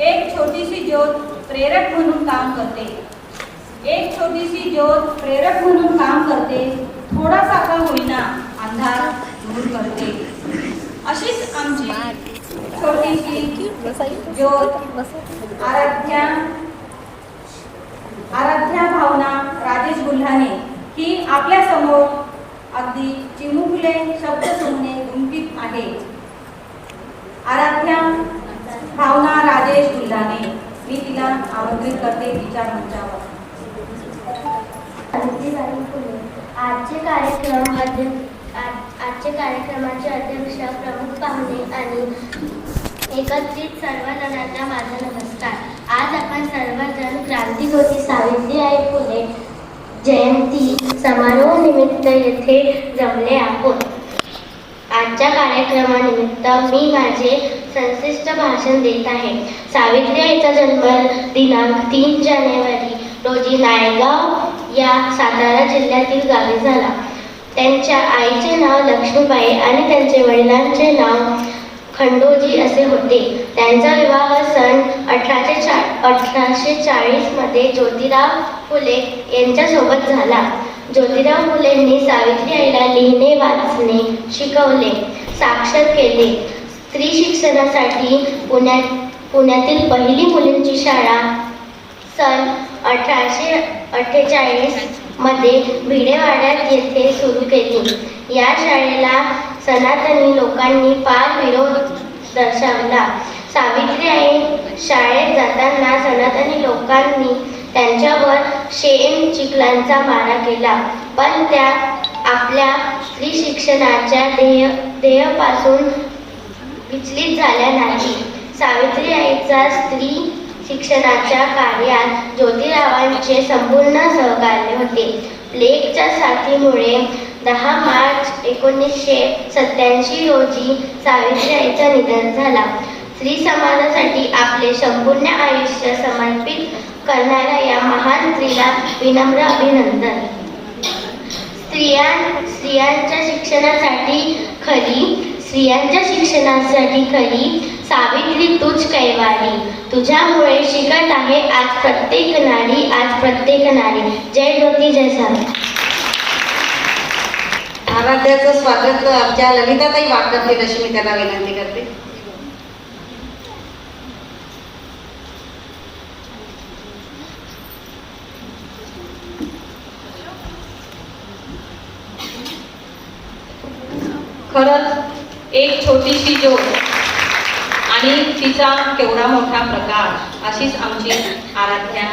एक छोटीशी ज्योत प्रेरक म्हणून काम करते. एक छोटीशी ज्योत प्रेरक म्हणून काम करते थोडासा का होईना अंधार दूर करते. अशीच आमची छोटीशी ज्योत आराध्या आराध्या भावना राजेश गुल्हाने ही आपल्यासमोर अगदी चिमुकले शब्द सुमने गुंकीत आहे आराध्या भावना राजेश गुल्हाने मी तिला आमंत्रित करते विचार मंचावर. आजचे कार्यक्रम आजचे कार्यक्रमाचे अध्यक्ष प्रमुख पाहुणे आणि एकत्रित सर्व जणांना माझा नमस्कार. आज आपण सर्वजण क्रांतीज्योती सावित्रीबाई फुले जयंती समारोह निमित्त येथे जमले आहोत. आजच्या कार्यक्रमानिमित्त मी माझे संशिष्ट भाषण देत आहे. सावित्रीचा जन्म दिनांक तीन जानेवारी रोजी नायगाव या सातारा जिल्ह्यातील गावी झाला. त्यांच्या आईचे नाव लक्ष्मीबाई आणि त्यांचे वडिलांचे नाव खंडोजी असे होते. त्यांचा विवाह सन अठराशे चा अठराशे चाळीसमध्ये ज्योतिराव फुले यांच्यासोबत झाला. ज्योतिराव मुलेंनी सावित्री आईला लिहिणे वाचणे शिकवले साक्षर केले. स्त्री शिक्षणासाठी पुण्यात पुण्यातील पहिली मुलींची शाळा सन अठराशे अठ्ठेचाळीसमध्ये भिडेवाड्यात येथे सुरू केली. या शाळेला सनातनी लोकांनी फार विरोध दर्शवला. सावित्रीबाई शाळेत जाताना सनातनी लोकांनी त्यांच्यावर शेण चिखलांचा मारा केला. पण त्या आपल्या स्त्री शिक्षणाच्या ध्येय ध्येयापासून विचलित झाल्या नाही. सावित्री आईचा स्त्री शिक्षणाच्या कार्यात ज्योतिरावांचे संपूर्ण सहकार्य होते. प्लेगच्या साथीमुळे दहा मार्च एकोणीसशे सत्याऐंशी रोजी सावित्री आईचं निधन झाला. स्त्री समाजासाठी आपले संपूर्ण आयुष्य समर्पित करणाऱ्या या महान स्त्रीला विनम्र अभिनंदन. स्त्रियां स्त्रियांच्या शिक्षणासाठी खरी स्त्रियांच्या शिक्षणासाठी खरी सावित्री तुझ कैवारी. तुझ्यामुळे शिकत आहे आज प्रत्येक नारी आज प्रत्येक नारी. जय ज्योती जय सावित्री आराध्याचं स्वागत आमच्या ललिताताई वाट करतील अशी मी त्यांना विनंती करते. खरंच एक छोटीशी ज्योत आणि तिचा केवढा मोठा प्रकाश अशीच आमची आराध्या